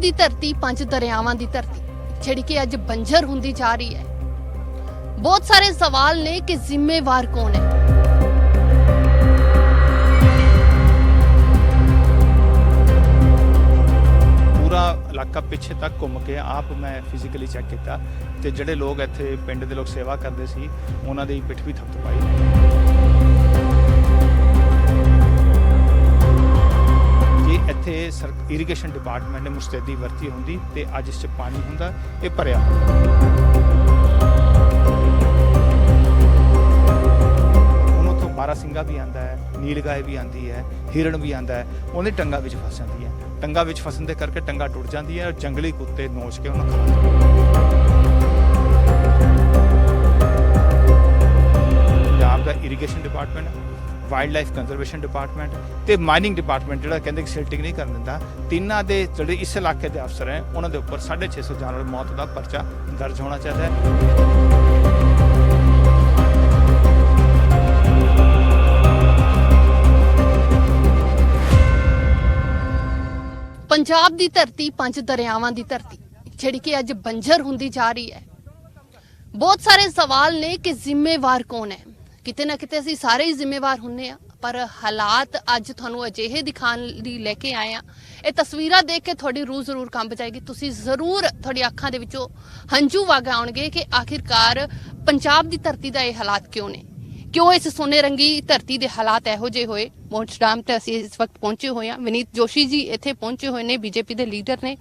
ਪੰਜਾਬ ਦੀ ਧਰਤੀ, ਪੰਜ ਦਰਿਆਵਾਂ ਦੀ ਧਰਤੀ, ਜਿਹੜੀ ਕਿ ਅੱਜ ਬੰਜਰ ਹੁੰਦੀ ਜਾ ਰਹੀ ਹੈ। ਬਹੁਤ ਸਾਰੇ ਸਵਾਲ ਨੇ ਕਿ ਜ਼ਿੰਮੇਵਾਰ ਕੌਣ ਹੈ। ਪੂਰਾ ਇਲਾਕਾ ਪਿੱਛੇ ਤੱਕ ਘੁੰਮ ਕੇ ਆਪ ਮੈਂ ਫਿਜ਼ੀਕਲੀ ਚੈੱਕ ਕੀਤਾ ਤੇ ਜਿਹੜੇ ਲੋਕ ਇੱਥੇ ਪਿੰਡ ਦੇ ਲੋਕ ਸੇਵਾ ਕਰਦੇ ਸੀ, ਉਹਨਾਂ ਦੀ ਪਿੱਠ ਵੀ ਥਪਥ ਇੱਥੇ ਇਰੀਗੇਸ਼ਨ ਡਿਪਾਰਟਮੈਂਟ ਨੇ ਮੁਸਤੈਦੀ ਵਰਤੀ ਹੁੰਦੀ ਤੇ ਅੱਜ ਇਸ 'ਚ ਪਾਣੀ ਹੁੰਦਾ, ਇਹ ਭਰਿਆ ਹੁੰਦਾ ਹੁਣ ਉੱਥੋਂ ਬਾਰਾ ਸਿੰਘਾ ਵੀ ਆਂਦਾ ਹੈ, ਨੀਲਗਾਏ ਵੀ ਆਂਦੀ ਹੈ ਹਿਰਣ ਵੀ ਆਂਦਾ ਹੈ, ਉਹਨੇ ਟੰਗਾ ਵਿੱਚ ਫਸ ਜਾਂਦੀ ਹੈ। ਟੰਗਾ ਵਿੱਚ ਫਸਣ ਦੇ ਕਰਕੇ ਟੰਗਾ ਟੁੱਟ ਜਾਂਦੀ ਹੈ ਔਰ ਜੰਗਲੀ ਕੁੱਤੇ ਨੋਚ ਕੇ ਉਹਨੂੰ ਖਾ ਲੈਂਦੇ ਪੰਜਾਬ ਦਾ irrigation department wild life conservation department ਤੇ ਮਾਈਨਿੰਗ ਡਿਪਾਰਟਮੈਂਟ ਜਿਹੜਾ ਕਹਿੰਦੇ ਕਿ ਸਿਲਟਿੰਗ ਨਹੀਂ ਕਰਨ ਦਿੰਦਾ, ਤਿੰਨਾਂ ਦੇ ਜਿਹੜੇ ਇਸ ਇਲਾਕੇ ਦੇ ਅਫਸਰ ਹੈ, ਉਹਨਾਂ ਦੇ ਉੱਪਰ 650 ਜਾਨਵਰ ਮੌਤ ਦਾ ਪਰਚਾ ਦਰਜ ਹੋਣਾ ਚਾਹੀਦਾ ਹੈ। ਪੰਜਾਬ ਦੀ ਧਰਤੀ ਪੰਜ ਦਰਿਆਵਾਂ ਦੀ ਧਰਤੀ, ਜਿਹੜੀ ਕਿ ਅੱਜ ਬੰਜਰ ਹੁੰਦੀ ਜਾ ਰਹੀ ਹੈ। ਬਹੁਤ ਸਾਰੇ ਸਵਾਲ ਨੇ ਕਿ ਜ਼ਿੰਮੇਵਾਰ ਕੌਣ ਹੈ? ਕਿਤੇ ਨਾ ਕਿਤੇ ਅਸੀਂ ਸਾਰੇ ਹੀ ਜ਼ਿੰਮੇਵਾਰ ਹੁੰਨੇ ਆ। ਪਰ ਹਾਲਾਤ ਅੱਜ ਤੁਹਾਨੂੰ ਅਜਿਹੇ ਦਿਖਾਉਣ ਲਈ ਲੈ ਕੇ ਆਏ ਆ। ਇਹ ਤਸਵੀਰਾਂ ਦੇਖ ਕੇ ਤੁਹਾਡੀ ਰੂਹ ਜ਼ਰੂਰ ਕੰਬ ਜਾਏਗੀ। ਤੁਸੀਂ ਜ਼ਰੂਰ ਤੁਹਾਡੀ ਅੱਖਾਂ ਦੇ ਵਿੱਚੋਂ ਹੰਝੂ ਵਗ ਆਉਣਗੇ ਕਿ ਆਖਿਰਕਾਰ ਪੰਜਾਬ ਦੀ ਧਰਤੀ ਦਾ ਇਹ ਹਾਲਾਤ ਕਿਉਂ ਨੇ? ਕਿਉਂ ਇਸ ਸੋਨੇ ਰੰਗੀ ਧਰਤੀ ਦੇ ਹਾਲਾਤ ਇਹੋ ਜਿਹੇ ਹੋਏ? ਮੋਟਸਟਾਮ ਤੇ ਅਸੀਂ ਇਸ ਵਕਤ ਪਹੁੰਚੇ ਹੋਏ ਹਾਂ। ਵਿਨੀਤ ਜੋਸ਼ੀ ਜੀ ਇੱਥੇ ਪਹੁੰਚੇ ਹੋਏ ਨੇ, ਬੀਜੇਪੀ ਦੇ ਲੀਡਰ ਨੇ।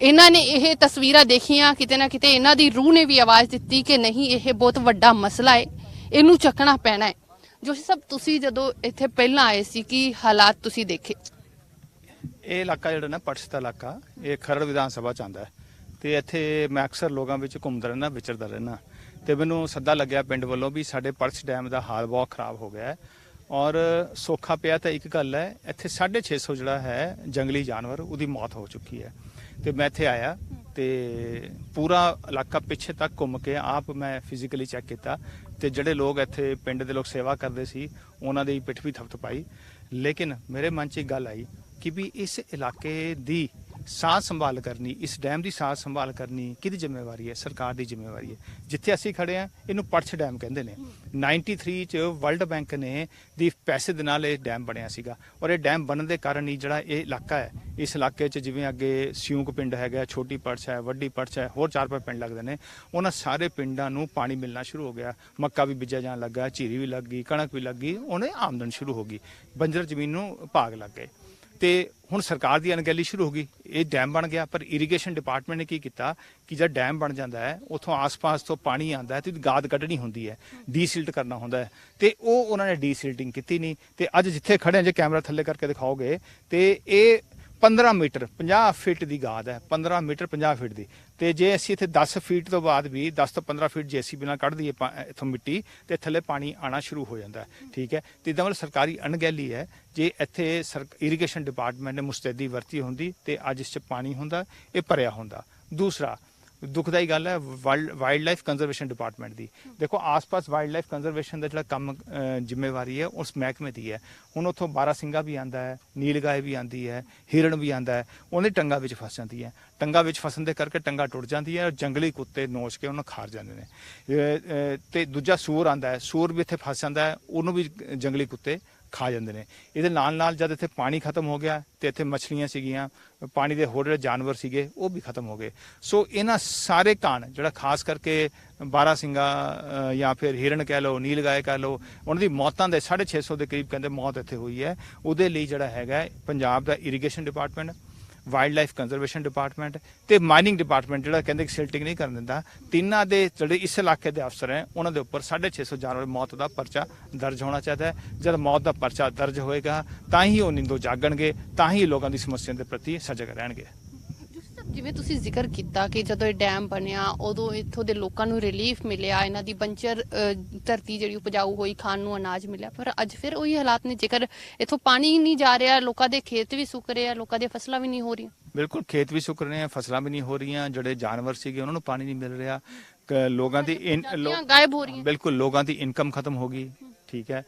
ਇਹਨਾਂ ਨੇ ਇਹ ਤਸਵੀਰਾਂ ਦੇਖੀਆਂ, ਕਿਤੇ ਨਾ ਕਿਤੇ ਇਹਨਾਂ ਦੀ ਰੂਹ ਨੇ ਵੀ ਆਵਾਜ਼ ਦਿੱਤੀ ਕਿ ਨਹੀਂ, ਇਹ ਬਹੁਤ ਵੱਡਾ ਮਸਲਾ ਹੈ। ਇਹਨੂੰ ਚੱਕਣਾ ਪੈਣਾ ਹੈ। ਜੋਸ਼ੀ ਸਾਹਿਬ, ਤੁਸੀਂ ਜਦੋਂ ਇੱਥੇ ਪਹਿਲਾਂ ਆਏ ਸੀ, ਕੀ ਹਾਲਾਤ ਤੁਸੀਂ ਦੇਖੇ? ਇਹ ਇਲਾਕਾ ਜਿਹੜਾ ਨਾ ਪਟਸ ਦਾ ਇਲਾਕਾ, ਇਹ ਖਰੜ ਵਿਧਾਨ ਸਭਾ ਚ ਆਉਂਦਾ ਹੈ। ਤੇ ਇੱਥੇ ਮੈਂ ਅਕਸਰ ਲੋਕਾਂ ਵਿੱਚ ਘੁੰਮਦਾ ਰਹਿਣਾ ਵਿਚਰਦਾ ਰਹਿਣਾ ਤੇ ਮੈਨੂੰ ਸੱਦਾ ਲੱਗਿਆ ਪਿੰਡ ਵੱਲੋਂ ਵੀ ਸਾਡੇ ਪਟਸ ਡੈਮ ਦਾ ਹਾਲ ਬਹੁਤ ਖਰਾਬ ਹੋ ਗਿਆ ਹੈ। ਔਰ ਸੋਖਾ ਪਿਆ ਤਾਂ ਇੱਕ ਗੱਲ ਹੈ, ਇੱਥੇ 650 ਜਿਹੜਾ ਹੈ ਜੰਗਲੀ ਜਾਨਵਰ, ਉਹਦੀ ਮੌਤ ਹੋ ਚੁੱਕੀ ਹੈ। ਤੇ ਮੈਂ ਇੱਥੇ ਆਇਆ ਤੇ ਪੂਰਾ ਇਲਾਕਾ ਪਿੱਛੇ ਤੱਕ ਘੁੰਮ ਕੇ ਆਪ ਮੈਂ ਫਿਜ਼ੀਕਲੀ ਚੈੱਕ ਕੀਤਾ ਤੇ ਜਿਹੜੇ ਲੋਕ ਇੱਥੇ ਪਿੰਡ ਦੇ ਲੋਕ ਸੇਵਾ ਕਰਦੇ ਸੀ, ਉਹਨਾਂ ਦੀ ਪਿੱਠ ਵੀ ਥਪਥ ਪਾਈ ਲੇਕਿਨ ਮੇਰੇ ਮਨ 'ਚ ਇੱਕ ਗੱਲ ਆਈ ਕਿ ਵੀ ਇਸ ਇਲਾਕੇ ਦੀ ਸਾਂਭ ਸੰਭਾਲ ਕਰਨੀ, ਇਸ ਡੈਮ ਦੀ ਸਾਂਭ ਸੰਭਾਲ ਕਰਨੀ ਕਿਹਦੀ ਜ਼ਿੰਮੇਵਾਰੀ ਹੈ? ਸਰਕਾਰ ਦੀ ਜ਼ਿੰਮੇਵਾਰੀ ਹੈ। ਜਿੱਥੇ ਅਸੀਂ ਖੜੇ ਆ ਇਹਨੂੰ ਪਰਛ ਡੈਮ ਕਹਿੰਦੇ ਨੇ। 93 ਚ ਵਰਲਡ ਬੈਂਕ ਨੇ ਦੀ ਪੈਸੇ ਦੇ ਨਾਲ ਇਹ ਡੈਮ ਬਣਿਆ ਸੀਗਾ। ਔਰ ਇਹ ਡੈਮ ਬਣਨ ਦੇ ਕਾਰਨ ਹੀ ਜਿਹੜਾ ਇਹ ਇਲਾਕਾ ਹੈ, ਇਸ ਇਲਾਕੇ 'ਚ ਜਿਵੇਂ ਅੱਗੇ ਸਿਉਂਕ ਪਿੰਡ ਹੈਗਾ, ਛੋਟੀ ਪਰਛ ਹੈ, ਵੱਡੀ ਪਰਛ ਹੈ, ਹੋਰ ਚਾਰ ਪੰਜ ਪਿੰਡ ਲੱਗਦੇ ਨੇ। ਉਹਨਾਂ ਸਾਰੇ ਪਿੰਡਾਂ ਨੂੰ ਪਾਣੀ ਮਿਲਣਾ ਸ਼ੁਰੂ ਹੋ ਗਿਆ। ਮੱਕਾ ਵੀ ਬੀਜਿਆ ਜਾਣ ਲੱਗਾ, ਝੀਰੀ ਵੀ ਲੱਗ ਗਈ, ਕਣਕ ਵੀ ਲੱਗ ਗਈ, ਉਹਨੇ ਆਮਦਨ ਸ਼ੁਰੂ ਹੋ ਗਈ। ਬੰਜਰ ਜ਼ਮੀਨ ਨੂੰ ਭਾਗ ਲੱਗ ਗਏ। ਤੇ ਹੁਣ ਸਰਕਾਰ ਦੀ ਅਣਗਹਿਲੀ ਸ਼ੁਰੂ ਹੋ ਗਈ। ਇਹ ਡੈਮ ਬਣ ਗਿਆ, ਪਰ ਇਰੀਗੇਸ਼ਨ ਡਿਪਾਰਟਮੈਂਟ ਨੇ ਕੀ ਕੀਤਾ ਕਿ ਜਦ ਡੈਮ ਬਣ ਜਾਂਦਾ ਹੈ, ਉਥੋਂ ਆਸ-ਪਾਸ ਤੋਂ ਪਾਣੀ ਆਂਦਾ ਹੈ ਤੇ ਗਾਦ ਕੱਢਣੀ ਹੁੰਦੀ ਹੈ ਡੀਸਿਲਟ ਕਰਨਾ ਹੁੰਦਾ ਹੈ। ਤੇ ਉਹ ਉਹਨਾਂ ਨੇ ਡੀਸਿਲਟਿੰਗ ਕੀਤੀ ਨਹੀਂ। ਤੇ ਅੱਜ ਜਿੱਥੇ ਖੜੇ ਹਾਂ, ਜੇ ਕੈਮਰਾ ਥੱਲੇ ਕਰਕੇ ਦਿਖਾਓਗੇ, ਤੇ ਇਹ 15 ਮੀਟਰ 50 ਫੀਟ ਦੀ ਗਾਦ ਹੈ 15 ਮੀਟਰ 50 ਫੀਟ ਦੀ। ਤੇ ਜੇ ਅਸੀਂ ਇੱਥੇ 10 ਫੀਟ ਤੋਂ ਬਾਅਦ ਵੀ 10 ਤੋਂ 15 ਫੀਟ ਜੇਸੀਬੀ ਨਾਲ ਕੱਢ ਦਈਏ ਪਾ- ਇੱਥੋਂ ਮਿੱਟੀ, ਤੇ ਥੱਲੇ ਪਾਣੀ ਆਣਾ ਸ਼ੁਰੂ ਹੋ ਜਾਂਦਾ ਠੀਕ ਹੈ? ਤੇ ਇਹਦਾ ਮਤਲਬ ਸਰਕਾਰੀ ਅਣਗਹਿਲੀ ਹੈ। ਜੇ ਇੱਥੇ ਇਰੀਗੇਸ਼ਨ ਡਿਪਾਰਟਮੈਂਟ ਨੇ ਮੁਸਤੈਦੀ ਵਰਤੀ ਹੁੰਦੀ, ਤੇ ਅੱਜ ਇਸ 'ਚ ਪਾਣੀ ਹੁੰਦਾ, ਇਹ ਭਰਿਆ ਹੁੰਦਾ। ਦੂਸਰਾ ਦੁਖਦਾਈ ਗੱਲ ਹੈ ਵਾਈਲਡ ਲਾਈਫ ਕੰਜ਼ਰਵੇਸ਼ਨ ਡਿਪਾਰਟਮੈਂਟ ਦੀ। ਦੇਖੋ ਆਸ-ਪਾਸ ਵਾਈਲਡ ਲਾਈਫ ਕੰਜ਼ਰਵੇਸ਼ਨ ਦਾ ਜਿਹੜਾ ਕੰਮ ਜ਼ਿੰਮੇਵਾਰੀ ਹੈ ਉਸ ਮਹਿਕਮੇ ਦੀ ਹੈ। ਹੁਣ ਉੱਥੋਂ ਬਾਰਾ ਸਿੰਘਾ ਵੀ ਆਂਦਾ ਹੈ ਨੀਲਗਾਏ ਵੀ ਆਂਦੀ ਹੈ ਹਿਰਣ ਵੀ ਆਂਦਾ ਹੈ ਉਹਦੀ ਟੰਗਾ ਵਿੱਚ ਫਸ ਜਾਂਦੀ ਹੈ। ਟੰਗਾ ਵਿੱਚ ਫਸਣ ਦੇ ਕਰਕੇ ਟੰਗਾ ਟੁੱਟ ਜਾਂਦੀ ਹੈ ਔਰ ਜੰਗਲੀ ਕੁੱਤੇ ਨੋਚ ਕੇ ਉਹਨੂੰ ਖਾਰ ਜਾਂਦੇ ਨੇ। ਅਹ, ਤੇ ਦੂਜਾ ਸੂਰ ਆਂਦਾ ਹੈ ਸੂਰ ਵੀ ਇੱਥੇ ਫਸ ਜਾਂਦਾ ਹੈ ਉਹਨੂੰ ਵੀ ਜੰਗਲੀ ਕੁੱਤੇ ਖਾ ਜਾਂਦੇ ਨੇ। ਇਹਦੇ ਨਾਲ ਨਾਲ ਜਦ ਇੱਥੇ ਪਾਣੀ ਖਤਮ ਹੋ ਗਿਆ ਤੇ ਇੱਥੇ ਮੱਛਲੀਆਂ ਸੀਗੀਆਂ, ਪਾਣੀ ਦੇ ਹੋਰ ਜਿਹੜੇ ਜਾਨਵਰ ਸੀਗੇ, ਉਹ ਵੀ ਖਤਮ ਹੋ ਗਏ। ਸੋ ਇਹਨਾਂ ਸਾਰੇ ਕਾਰਨ ਜਿਹੜਾ ਖਾਸ ਕਰਕੇ ਬਾਰਾ ਸਿੰਘਾ ਜਾਂ ਫਿਰ ਹਿਰਨ ਕਹਿ ਲਓ ਨੀਲਗਾਏ ਕਹਿ ਲਓ, ਉਹਨਾਂ ਦੀ ਮੌਤਾਂ ਦੇ 650 ਦੇ ਕਰੀਬ ਕਹਿੰਦੇ ਮੌਤ ਇੱਥੇ ਹੋਈ ਹੈ। ਉਹਦੇ ਲਈ ਜਿਹੜਾ ਹੈਗਾ ਪੰਜਾਬ ਦਾ irrigation department wild life conservation department ਤੇ ਮਾਈਨਿੰਗ ਡਿਪਾਰਟਮੈਂਟ ਜਿਹੜਾ ਕਹਿੰਦੇ ਕਿ ਸਿਲਟਿੰਗ ਨਹੀਂ ਕਰਨ ਦਿੰਦਾ। ਤਿੰਨਾਂ ਦੇ ਜਿਹੜੇ ਇਸ ਇਲਾਕੇ ਦੇ ਅਫਸਰ ਹੈ, ਉਹਨਾਂ ਦੇ ਉੱਪਰ 650 ਜਾਨਵਰ ਮੌਤ ਦਾ ਪਰਚਾ ਦਰਜ ਹੋਣਾ ਚਾਹੀਦਾ ਹੈ। ਜਦ ਮੌਤ ਦਾ ਪਰਚਾ ਦਰਜ ਹੋਏਗਾ, ਤਾਂ ਹੀ ਉਹ ਨਿੰਦੋ ਜਾਗਣਗੇ, ਤਾਂ ਹੀ ਲੋਕਾਂ ਦੀ ਸਮੱਸਿਆ ਦੇ ਪ੍ਰਤੀ ਸਜਗ ਰਹਿਣਗੇ। ਜਿਵੇਂ ਤੁਸੀਂ ਜ਼ਿਕਰ ਕੀਤਾ ਕਿ ਜਦੋਂ ਇਹ ਡੈਮ ਬਣਿਆ ਉਦੋਂ ਇੱਥੋਂ ਦੇ ਲੋਕਾਂ ਨੂੰ ਰਿਲੀਫ ਮਿਲਿਆ ਇਹਨਾਂ ਦੀ ਬੰਜਰ ਧਰਤੀ ਜਿਹੜੀ ਉਪਜਾਊ ਹੋਈ ਖਾਣ ਨੂੰ ਅਨਾਜ ਮਿਲਿਆ। ਪਰ ਅੱਜ ਫਿਰ ਉਹੀ ਹਾਲਾਤ ਨੇ ਜੇਕਰ ਇੱਥੋਂ ਪਾਣੀ ਨਹੀਂ ਜਾ ਰਿਹਾ ਲੋਕਾਂ ਦੇ ਖੇਤ ਵੀ ਸੁੱਕ ਰਹੇ ਆ ਲੋਕਾਂ ਦੀਆਂ ਫਸਲਾਂ ਵੀ ਨਹੀਂ ਹੋ ਰਹੀਆਂ। ਬਿਲਕੁਲ ਖੇਤ ਵੀ ਸੁੱਕ ਰਹੇ ਆ ਫਸਲਾਂ ਵੀ ਨਹੀਂ ਹੋ ਰਹੀਆਂ ਜਿਹੜੇ ਜਾਨਵਰ ਸੀਗੇ ਉਹਨਾਂ ਨੂੰ ਪਾਣੀ ਨਹੀਂ ਮਿਲ ਰਿਹਾ। ਲੋਕਾਂ ਦੀ ਗਾਇਬ ਹੋ ਰਹੀਆਂ। ਬਿਲਕੁਲ ਲੋਕਾਂ ਦੀ ਇਨਕਮ ਖਤਮ ਹੋ ਗਈ ਠੀਕ ਹੈ।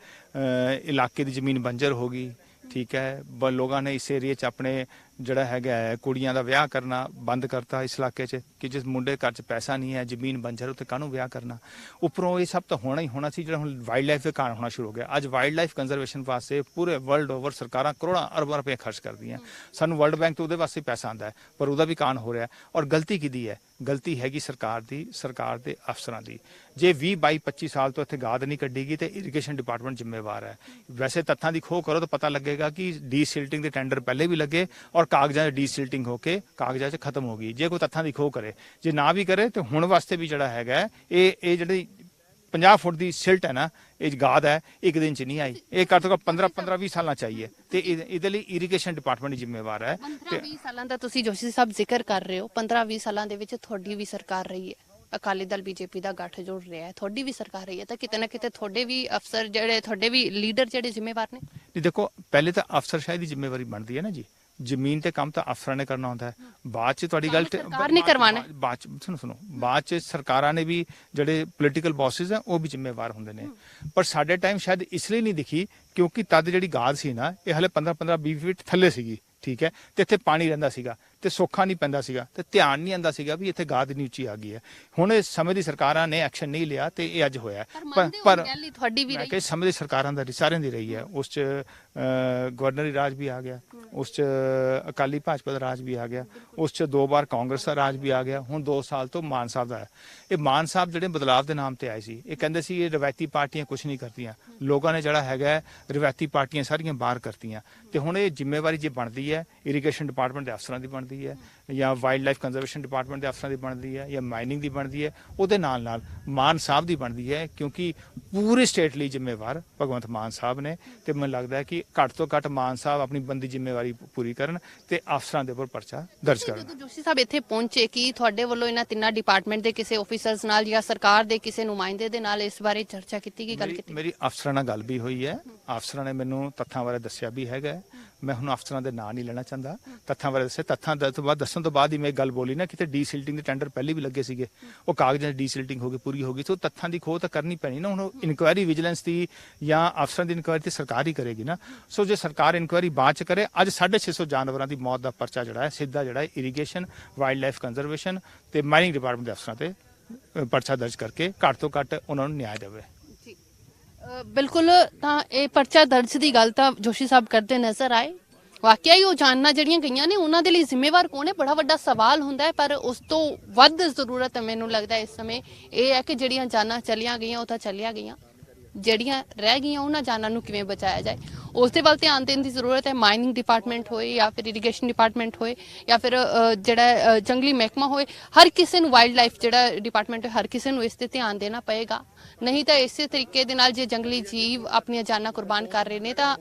ਇਲਾਕੇ ਦੀ ਜ਼ਮੀਨ ਬੰਜਰ ਹੋ ਗਈ ਠੀਕ ਹੈ। ਲੋਕਾਂ ਨੇ ਇਸ ਏਰੀਏ 'ਚ ਆਪਣੇ ਜਿਹੜਾ ਹੈਗਾ ਹੈ, ਕੁੜੀਆਂ ਦਾ ਵਿਆਹ ਕਰਨਾ ਬੰਦ ਕਰਤਾ ਇਸ ਇਲਾਕੇ 'ਚ ਕਿ ਜਿਸ ਮੁੰਡੇ ਘਰ 'ਚ ਪੈਸਾ ਨਹੀਂ ਹੈ, ਜ਼ਮੀਨ ਬੰਜਰ ਉੱਤੇ ਕਾਹਨੂੰ ਵਿਆਹ ਕਰਨਾ? ਉੱਪਰੋਂ ਇਹ ਸਭ ਤਾਂ ਹੋਣਾ ਹੀ ਹੋਣਾ ਸੀ, ਜਿਹੜਾ ਹੁਣ ਵਾਈਲਡ ਲਾਈਫ ਦੇ ਕਾਰਨ ਹੋਣਾ ਸ਼ੁਰੂ ਹੋ ਗਿਆ। ਅੱਜ ਵਾਈਲਡ ਲਾਈਫ ਕੰਜ਼ਰਵੇਸ਼ਨ ਵਾਸਤੇ ਪੂਰੇ ਵਰਲਡ ਓਵਰ ਸਰਕਾਰਾਂ ਕਰੋੜਾਂ ਅਰਬਾਂ ਰੁਪਏ ਖਰਚ ਕਰਦੀਆਂ। ਸਾਨੂੰ ਵਰਲਡ ਬੈਂਕ ਤੋਂ ਉਹਦੇ ਵਾਸਤੇ ਪੈਸਾ ਆਂਦਾ ਹੈ, ਪਰ ਉਹਦਾ ਵੀ ਕਾਰਨ ਹੋ ਰਿਹਾ ਔਰ ਗਲਤੀ ਕਿਹਦੀ ਹੈ? ਗਲਤੀ ਹੈਗੀ ਸਰਕਾਰ ਦੀ, ਸਰਕਾਰ ਦੇ ਅਫਸਰਾਂ ਦੀ। ਜੇ 20 22 25 ਸਾਲ ਤੋਂ ਇੱਥੇ ਗਾਦ ਨਹੀਂ ਕੱਢੀਗੀ ਤੇ ਇਰੀਗੇਸ਼ਨ ਡਿਪਾਰਟਮੈਂਟ ਜ਼ਿੰਮੇਵਾਰ ਹੈ। ਵੈਸੇ ਤੱਥਾਂ ਦੀ ਖੋਹ ਕਰੋ ਤਾਂ ਪਤਾ ਲੱਗੇਗਾ ਕਿ ਡੀਸਿਲਟਿੰਗ ਦੇ ਟੈਂਡਰ ਪਹਿਲੇ ਵੀ ਲੱਗੇ ਔਰ ਕਾਗਜ਼ਾਂ 'ਚ ਡੀਸਿਲਟਿੰਗ ਹੋ ਕੇ ਕਾਗਜ਼ਾਂ 'ਚ ਖਤਮ ਹੋ ਗਈ। ਜੇ ਕੋਈ ਤੱਥਾਂ ਦੀ ਖੋਹ ਕਰੇ ਜੇ ਨਾ ਵੀ ਕਰੇ ਤੇ ਹੁਣ ਵਾਸਤੇ ਵੀ ਜਿਹੜਾ ਹੈਗਾ ਇਹ ਇਹ ਜਿਹੜੀ 50 ਫੁੱਟ ਦੀ ਸਿਲਟ ਹੈ ਨਾ ਇਹ ਗਾਦ ਹੈ ਇੱਕ ਦਿਨ ਚ ਨਹੀਂ ਆਈ। ਇਹ ਘੱਟ ਤੋਂ ਘੱਟ 15 15 20 ਸਾਲਾਂ ਚਾਹੀਏ ਤੇ ਇਹ- ਇਹਦੇ ਲਈ ਇਰੀਗੇਸ਼ਨ ਡਿਪਾਰਟਮੈਂਟ ਜ਼ਿੰਮੇਵਾਰ ਹੈ। 15-20 ਸਾਲਾਂ ਦਾ ਤੁਸੀਂ ਜੋਸ਼ੀ ਸਾਹਿਬ ਜ਼ਿਕਰ ਕਰ ਰਹੇ ਹੋ। 15-20 ਸਾਲਾਂ ਦੇ ਵਿੱਚ ਤੁਹਾਡੀ ਵੀ ਸਰਕਾਰ ਰਹੀ ਹੈ। ਅਕਾਲੀ ਦਲ ਬੀਜੇਪੀ ਦਾ ਗੱਠਜੋੜ ਰਿਹਾ ਹੈ। ਤੁਹਾਡੀ ਵੀ ਸਰਕਾਰ ਰਹੀ ਹੈ। ਤਾਂ ਕਿਤੇ ਨਾ ਕਿਤੇ ਤੁਹਾਡੇ ਵੀ ਅਫਸਰ ਜਿਹੜੇ ਤੁਹਾਡੇ ਵੀ ਲੀਡਰ ਜਿਹੜੇ ਜ਼ਿੰਮੇਵਾਰ ਨੇ? ਦੇਖੋ ਪਹਿਲੇ ਤਾਂ ਅਫਸਰਸ਼ਾਹੀ ਦੀ ਜ਼ਿੰਮੇਵਾਰੀ ਬਣਦੀ ਹੈ ਨਾ ਜੀ। ਜ਼ਮੀਨ ਤੇ ਕੰਮ ਤਾਂ ਅਫਸਰਾਂ ਨੇ ਕਰਨਾ ਹੁੰਦਾ ਹੈ। ਬਾਅਦ ਚ ਤੁਹਾਡੀ ਗੱਲ ਸਰਕਾਰ ਨੇ ਕਰਵਾਉਣਾ ਹੈ। ਬਾਅਦ ਚ ਸੁਣੋ ਸੁਣੋ। ਬਾਅਦ ਚ ਸਰਕਾਰਾਂ ਨੇ ਵੀ ਜਿਹੜੇ ਪੋਲੀਟੀਕਲ ਬੌਸਸ ਆ ਉਹ ਵੀ ਜ਼ਿੰਮੇਵਾਰ ਹੁੰਦੇ ਨੇ। ਪਰ ਸਾਡੇ ਟਾਈਮ ਸ਼ਾਇਦ ਇਸ ਲਈ ਨਹੀਂ ਦਿਖੀ ਕਿਉਂਕਿ ਤਦ ਜਿਹੜੀ ਗਾਦ ਸੀ ਨਾ ਇਹ ਹਲੇ 15 15 20 ਫੀਟ ਥੱਲੇ ਸੀਗੀ ਠੀਕ ਹੈ? ਤੇ ਇੱਥੇ ਪਾਣੀ ਰਹਿੰਦਾ ਸੀਗਾ। ਤੇ ਸੋਖਾ ਨਹੀਂ ਪੈਂਦਾ ਸੀਗਾ ਤੇ ਧਿਆਨ ਨਹੀਂ ਆਂਦਾ ਸੀਗਾ ਵੀ ਇੱਥੇ ਗਾਦ ਇੰਨੀ ਉੱਚੀ ਆ ਗਈ ਹੈ। ਹੁਣ ਇਸ ਸਮੇਂ ਦੀ ਸਰਕਾਰਾਂ ਨੇ ਐਕਸ਼ਨ ਨਹੀਂ ਲਿਆ ਤੇ ਇਹ ਅੱਜ ਹੋਇਆ। ਪਰ ਤੁਹਾਡੀ ਵੀ ਰਹੀ ਕਿ ਸਮੇਂ ਦੀ ਸਰਕਾਰਾਂ ਦਾ ਸਾਰਿਆਂ ਦੀ ਰਹੀ ਹੈ। ਉਸ ਚ ਗਵਰਨਰੀ ਰਾਜ ਵੀ ਆ ਗਿਆ। ਉਸ ਚ ਅਕਾਲੀ ਭਾਜਪਾ ਦਾ ਰਾਜ ਵੀ ਆ ਗਿਆ। ਉਸ ਚ ਦੋ ਵਾਰ ਕਾਂਗਰਸ ਦਾ ਰਾਜ ਵੀ ਆ ਗਿਆ। ਹੁਣ 2 ਸਾਲ ਤੋਂ ਮਾਨ ਸਾਹਿਬ ਦਾ ਹੈ। ਇਹ ਮਾਨ ਸਾਹਿਬ ਜਿਹੜੇ ਬਦਲਾਅ ਦੇ ਨਾਮ ਤੇ ਆਏ ਸੀ ਇਹ ਕਹਿੰਦੇ ਸੀ ਇਹ ਰਵਾਇਤੀ ਪਾਰਟੀਆਂ ਕੁਝ ਨਹੀਂ ਕਰਦੀਆਂ। ਲੋਕਾਂ ਨੇ ਜਿਹੜਾ ਹੈਗਾ ਰਵਾਇਤੀ ਪਾਰਟੀਆਂ ਸਾਰੀਆਂ ਬਾਹਰ ਕਰਤੀਆਂ। ਤੇ ਹੁਣ ਇਹ ਜ਼ਿੰਮੇਵਾਰੀ ਜੇ ਬਣਦੀ ਹੈ ਇਰੀਗੇਸ਼ਨ ਡਿਪਾਰਟਮੈਂਟ ਦੇ ਅਫਸਰਾਂ ਦੀ ਬਣਦੀ ਹੈ ਜਾਂ ਵਾਈਲਡ ਲਾਈਫ ਕੰਜ਼ਰਵੇਸ਼ਨ ਡਿਪਾਰਟਮੈਂਟ ਦੇ ਅਫਸਰਾਂ ਦੀ ਬਣਦੀ ਹੈ ਜਾਂ ਮਾਈਨਿੰਗ ਦੀ ਬਣਦੀ ਹੈ ਉਹਦੇ ਨਾਲ ਨਾਲ ਮਾਨ ਸਾਹਿਬ ਦੀ ਬਣਦੀ ਹੈ ਕਿਉਂਕਿ ਪੂਰੇ ਸਟੇਟ ਲਈ ਜ਼ਿੰਮੇਵਾਰ ਭਗਵੰਤ ਮਾਨ ਸਾਹਿਬ ਨੇ ਤੇ ਮੈਨੂੰ ਲੱਗਦਾ ਹੈ ਕਿ ਘੱਟ ਤੋਂ ਘੱਟ ਮਾਨ ਸਾਹਿਬ ਆਪਣੀ ਬੰਦੀ ਜ਼ਿੰਮੇਵਾਰੀ ਪੂਰੀ ਕਰਨ ਤੇ ਅਫਸਰਾਂ ਦੇ ਉੱਪਰ ਪਰਚਾ ਦਰਜ ਕਰਨ। ਜਦੋਂ ਜੋਸ਼ੀ ਸਾਹਿਬ ਇੱਥੇ ਪਹੁੰਚੇ ਕਿ ਤੁਹਾਡੇ ਵੱਲੋਂ ਇਹਨਾਂ ਤਿੰਨਾਂ ਡਿਪਾਰਟਮੈਂਟ ਦੇ ਕਿਸੇ ਆਫੀਸਰਸ ਨਾਲ ਜਾਂ ਸਰਕਾਰ ਦੇ ਕਿਸੇ ਨੁਮਾਇੰਦੇ ਦੇ ਨਾਲ ਇਸ ਬਾਰੇ ਚਰਚਾ ਕੀਤੀ ਗਈ ਗੱਲ ਕੀਤੀ ਮੇਰੀ ਅਫਸਰਾਂ ਨਾਲ ਗੱਲ ਵੀ ਹੋਈ ਹੈ। ਅਫਸਰਾਂ ਨੇ ਮੈਨੂੰ ਤੱਥਾਂ ਬਾਰੇ ਦੱਸਿਆ ਵੀ ਹੈਗਾ। ਮੈਂ ਹੁਣ ਅਫਸਰਾਂ ਦੇ ਨਾਂ ਨਹੀਂ ਲੈਣਾ ਚਾਹੁੰਦਾ। ਤੱਥਾਂ ਬਾਰੇ ਦੱਸਿਆ। ਤੱਥਾਂ ਦਾ ਤੋਂ ਬਾਅਦ, ਦੱਸਣ ਤੋਂ ਬਾਅਦ ਹੀ ਮੈਂ ਗੱਲ ਬੋਲੀ ਨਾ, ਕਿਤੇ ਡੀਸਿਲਟਿੰਗ ਦੇ ਟੈਂਡਰ ਪਹਿਲੇ ਵੀ ਲੱਗੇ ਸੀਗੇ। ਉਹ ਕਾਗਜ਼ਾਂ 'ਚ ਡੀਸਿਲਟਿੰਗ ਹੋ ਗਈ, ਪੂਰੀ ਹੋ ਗਈ ਸੋ ਤੱਥਾਂ ਦੀ ਖੋਹ ਤਾਂ ਕਰਨੀ ਪੈਣੀ ਨਾ। ਹੁਣ ਇਨਕੁਆਇਰੀ ਵਿਜੀਲੈਂਸ ਦੀ ਜਾਂ ਅਫਸਰਾਂ ਦੀ ਇਨਕੁਆਇਰੀ ਤੇ ਸਰਕਾਰ ਹੀ ਕਰੇਗੀ ਨਾ। ਸੋ ਜੇ ਸਰਕਾਰ ਇਨਕੁਆਇਰੀ ਬਾਅਦ ਚ ਕਰੇ, ਅੱਜ 650 ਜਾਨਵਰਾਂ ਦੀ ਮੌਤ ਦਾ ਪਰਚਾ ਜਿਹੜਾ ਹੈ, ਸਿੱਧਾ ਜਿਹੜਾ ਹੈ ਇਰੀਗੇਸ਼ਨ ਵਾਈਲਡ ਲਾਈਫ ਕੰਜ਼ਰਵੇਸ਼ਨ ਤੇ ਮਾਈਨਿੰਗ ਡਿਪਾਰਟਮੈਂਟ ਦੇ ਅਫਸਰਾਂ ਤੇ ਪਰਚਾ ਦਰਜ ਕਰਕੇ ਘੱਟ ਤੋਂ ਘੱਟ ਉਹਨਾਂ ਨੂੰ ਨਿਆਂ ਦੇਵੇ। ਬਿਲਕੁਲ ਤਾਂ ਇਹ ਪਰਚਾ ਦਰਜ ਦੀ ਗੱਲ ਤਾਂ ਜੋਸ਼ੀ ਸਾਹਿਬ ਕਰਦੇ ਨਜ਼ਰ ਆਏ। ਵਾਕਿਆ ਹੀ ਉਹ ਜਾਨਣਾ ਜਿਹੜੀਆਂ ਗਈਆਂ ਨੇ, ਉਹਨਾਂ ਦੇ ਲਈ ਜ਼ਿੰਮੇਵਾਰ ਕੌਣ ਹੈ? ਬੜਾ ਵੱਡਾ ਸਵਾਲ ਹੁੰਦਾ ਹੈ, ਪਰ ਉਸ ਤੋਂ ਵੱਧ ਜ਼ਰੂਰਤ ਮੈਨੂੰ ਲੱਗਦਾ ਇਸ ਸਮੇਂ ਇਹ ਹੈ ਕਿ ਜਿਹੜੀਆਂ ਜਾਨਾਂ ਚਲੀਆਂ ਗਈਆਂ, ਉਹ ਤਾਂ ਚਲੀਆਂ ਗਈਆਂ। ਜਿਹੜੀਆਂ ਰਹਿ ਗਈਆਂ, ਉਹਨਾਂ ਜਾਨਾਂ ਨੂੰ ਕਿਵੇਂ ਬਚਾਇਆ ਜਾਏ? ਉਸ ਦੇ ਵੱਲ ਧਿਆਨ ਦੇਣ ਦੀ ਜ਼ਰੂਰਤ ਹੈ ਮਾਈਨਿੰਗ ਡਿਪਾਰਟਮੈਂਟ ਹੋਏ ਜਾਂ ਫਿਰ ਇਰੀਗੇਸ਼ਨ ਡਿਪਾਰਟਮੈਂਟ ਹੋਏ ਜਾਂ ਫਿਰ ਜਿਹੜਾ ਜੰਗਲੀ ਮਹਿਕਮਾ ਹੋਏ, ਹਰ ਕਿਸੇ ਨੂੰ ਵਾਈਲਡ ਲਾਈਫ ਜਿਹੜਾ ਡਿਪਾਰਟਮੈਂਟ ਹੈ, ਹਰ ਕਿਸੇ ਨੂੰ ਇਸ ਤੇ ਧਿਆਨ ਦੇਣਾ ਪਏਗਾ। ਨਹੀਂ ਤਾਂ ਇਸੇ ਤਰੀਕੇ ਦੇ ਨਾਲ ਜੇ ਜੰਗਲੀ ਜੀਵ ਆਪਣੀਆਂ ਜਾਨਾਂ ਕੁਰਬਾਨ ਕਰ ਰਹੇ ਨੇ ਤਾਂ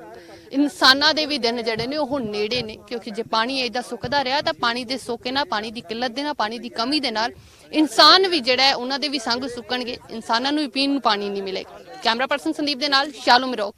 ਇਨਸਾਨਾਂ ਦੇ ਵੀ ਦਿਨ ਜਿਹੜੇ ਨੇ ਉਹ ਨੇੜੇ ਨੇ, ਕਿਉਂਕਿ ਜੇ ਪਾਣੀ ਏਦਾਂ ਸੁੱਕਦਾ ਰਿਹਾ ਤਾਂ ਪਾਣੀ ਦੇ ਸੋਕੇ ਨਾਲ, ਪਾਣੀ ਦੀ ਕਿੱਲਤ ਦੇ ਨਾਲ, ਪਾਣੀ ਦੀ ਕਮੀ ਦੇ ਨਾਲ ਇਨਸਾਨ ਵੀ ਜਿਹੜਾ ਉਹਨਾਂ ਦੇ ਵੀ ਸੰਗ ਸੁੱਕਣਗੇ, ਇਨਸਾਨਾਂ ਨੂੰ ਵੀ ਪੀਣ ਨੂੰ ਪਾਣੀ ਨਹੀਂ ਮਿਲੇਗਾ। ਕੈਮਰਾ ਪਰਸਨ ਸੰਦੀਪ ਦੇ ਨਾਲ, ਸ਼ਾਲੂ ਮਿਰੋ